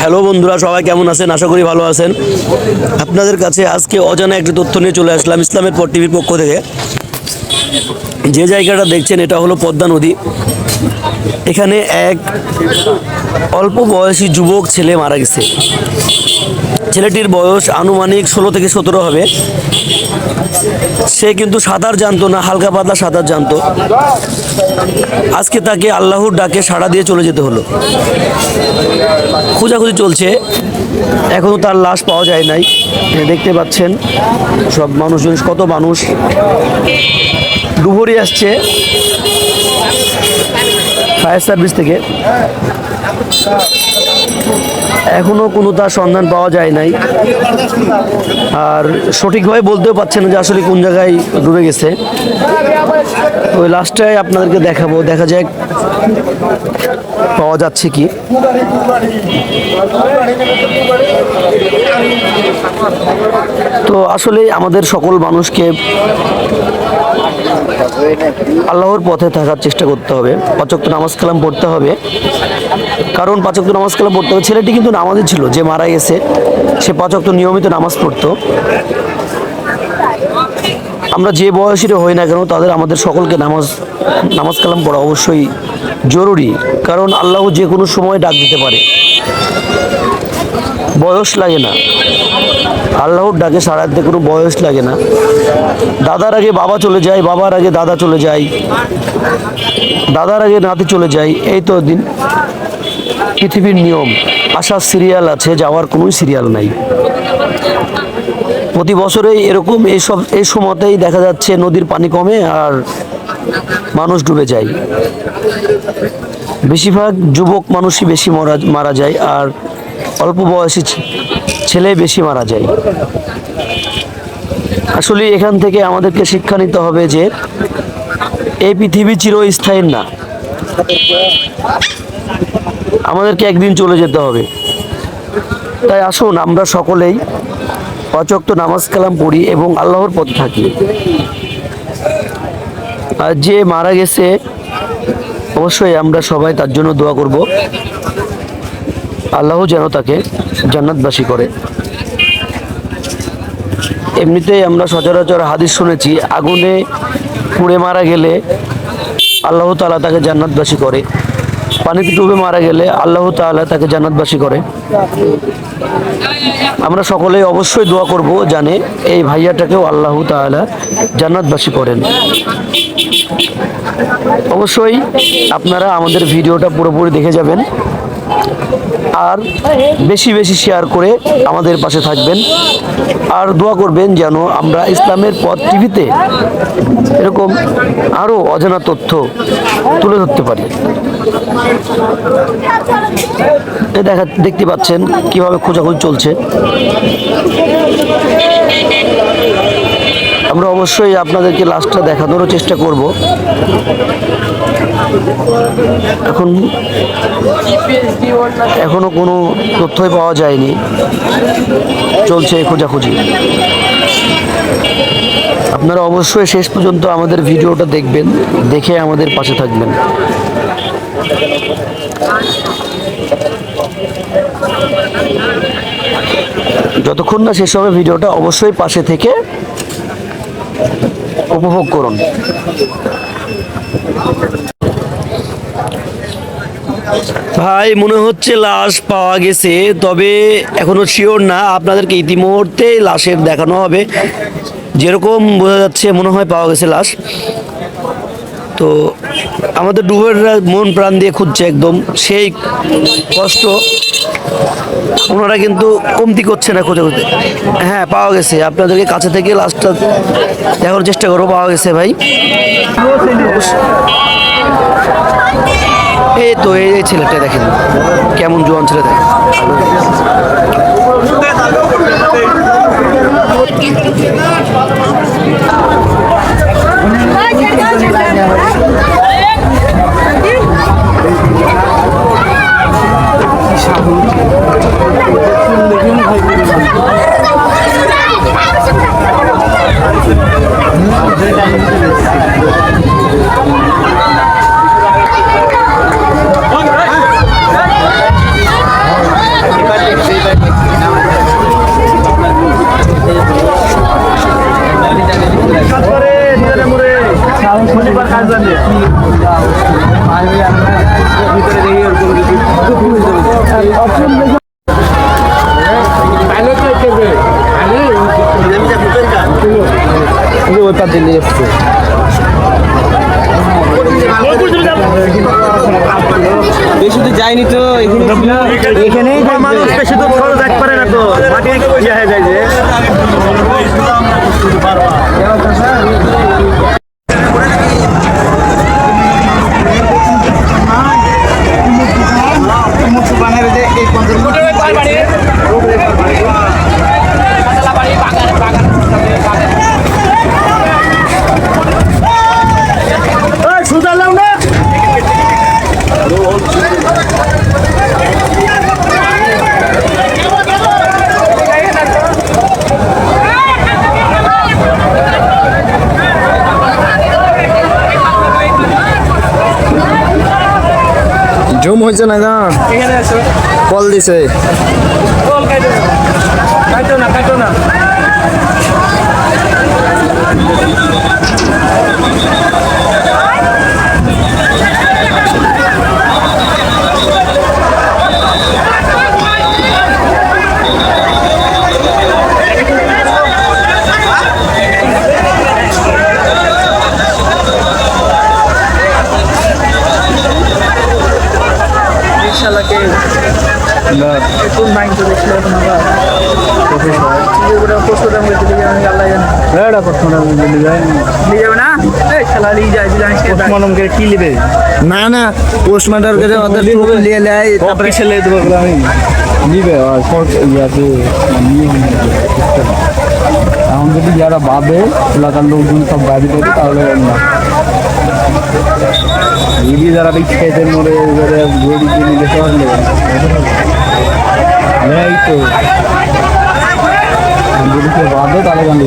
Hello বন্ধুরা, সবাই কেমন আছেন? আশা করি ভালো আছেন। আপনাদের কাছে আজকে অজানা একটি তথ্য নিয়ে চলে আসলাম ইসলামের পর টিভির পক্ষ থেকে। যে জায়গাটা দেখছেন, এটা হলো পদ্মা নদী। এখানে এক অল্প বয়সী যুবক ছেলে মারা গেছে। ছেলেটির বয়স আনুমানিক ষোলো থেকে সতেরো হবে। সে কিন্তু সাঁতার জানতো না, হালকা পাতলা সাঁতার জানতো। আজকে তাকে আল্লাহর ডাকে সাড়া দিয়ে চলে যেতে হলো। খোঁজাখুঁজি চলছে এখনও তার লাশ পাওয়া যায় নাই। দেখতে পাচ্ছেন, সব মানুষজন, কত মানুষ। ডুবুরি আসছে ফায়ার সার্ভিস থেকে। এখনও কোনো তার সন্ধান পাওয়া যায় নাই। আর সঠিকভাবে বলতেও পারছে না যে আসলে কোন জায়গায় ডুবে গেছে। ওই লাস্টটায় আপনাদেরকে দেখাবো, দেখা যাক পাওয়া যাচ্ছে কি। তো আসলে আমাদের সকল মানুষকে আল্লাহর পথে থাকার চেষ্টা করতে হবে। অচক্ত নামাজ কালাম পড়তে হবে। কারণ পাচক্ত নামাজ কালাম পড়তে হবে। ছেলেটি কিন্তু নামাজি ছিল, যে মারা গেছে, সে পাচক্ত নিয়মিত নামাজ পড়তো। আমরা যে বয়সীরা হই না কেন, তাদের আমাদের সকলকে নামাজ নামাজ কালাম পড়া অবশ্যই জরুরি, কারণ আল্লাহ যে কোনো সময় ডাক দিতে পারে। বয়স লাগে না। আল্লাহর ডাকে সাড়া কোনো বয়স লাগে না। দাদার আগে বাবা চলে যায়, বাবার আগে দাদা চলে যায়, দাদার আগে নাতি চলে যায়, এই তো দিন। পৃথিবীর নিয়ম আসার সিরিয়াল আছে, যাওয়ার কোনো সিরিয়াল নাই। প্রতি বছরেই এরকম এইসব এই সময়তেই দেখা যাচ্ছে নদীর পানি কমে আর মানুষ ডুবে যায়। বেশিরভাগ যুবক মানুষই বেশি মারা মারা যায় আর অল্প বয়সী ছেলে বেশি মারা যায়। আসলে এখান থেকে আমাদেরকে শিক্ষা নিতে হবে যে, এই পৃথিবী চিরস্থায়ী না। আমাদেরকে একদিন চলে যেতে হবে। তাই আসুন আমরা সকলেই অচক্ত নামাজ কালাম পড়ি এবং আল্লাহর পথে থাকি। আর যে মারা গেছে, অবশ্যই আমরা সবাই তার জন্য দোয়া করব। আল্লাহ যেন তাকে জান্নাতবাসী করে। এমনিতেই আমরা সচরাচর হাদিস শুনেছি, আগুনে পুড়ে মারা গেলে আল্লাহ তালা তাকে জান্নাতবাসী করে। পানিতে ডুবে মারা গেলে আল্লাহ তাআলা তাকে জান্নাতবাসী করে। আমরা সকলে অবশ্যই দোয়া করব জানে এই ভাইয়াটাকেও আল্লাহ তাআলা জান্নাতবাসী করেন। অবশ্যই আপনারা আমাদের ভিডিওটা পুরোপুরি দেখে যাবেন। আর বেশি বেশি শেয়ার করে আমাদের পাশে থাকবেন। আর দোয়া করবেন যেন আমরা ইসলামের পথ টিভিতে এরকম আরও অজানা তথ্য তুলে ধরতে পারি। দেখা, দেখতে পাচ্ছেন কীভাবে খোঁজাখুঁজি চলছে। আমরা অবশ্যই আপনাদেরকে লাস্টটা দেখানোরও চেষ্টা করব। এখন এখনও কোনো তথ্যই পাওয়া যায়নি। চলছে খোঁজাখুঁজি। আপনারা অবশ্যই শেষ পর্যন্ত আমাদের ভিডিওটা দেখবেন, দেখে আমাদের পাশে থাকবেন। যতক্ষণ না শেষ হবে ভিডিওটা, অবশ্যই পাশে থেকে উপভোগ করুন। ভাই, মনে হচ্ছে লাশ পাওয়া গেছে, তবে এখনও শিওর না। আপনাদেরকে ইতিমুহূর্তে লাশের দেখানো হবে। যেরকম বোঝা যাচ্ছে, মনে হয় পাওয়া গেছে লাশ। তো আমাদের ডুবেররা মন প্রাণ দিয়ে খুঁজছে একদম। সেই কষ্ট ওনারা কিন্তু কমতি করছে না খুঁজে খুঁজে। হ্যাঁ পাওয়া গেছে। আপনাদেরকে কাছে থেকে লাস্টটা দেখার চেষ্টা করব, পাওয়া গেছে ভাই। তো এই ছেলেটা দেখেন কেমন জোয়ান ছেলে দেখেন বেশি তো যায়নি তো এখানে এখানেই মানুষ বেশি তো খরচ এক পারে না তো। মাটি যায় ইয়ে যায় যে। হয়েছে না কল দিছে কল কাটো কাটো না কাটো না রিক্সালাকে কোন মাইন্ড তো দেখছিল তোমার পশু দাম করে দিলে আমি আল্লাহ জানে এটা প্রথম দিলি যায় নিয়ে যাবে না না পোস্টমার্টার করে ওদের নিয়ে নেয় তারপরে এখন যদি যারা বাদে এলাকার লোকজন সব বাড়ি দেবে তাহলে যারা বিক্রি মরে এবারে দিয়ে নিলে সব নেবে এই তো যদি কেউ বাদে তাহলে গান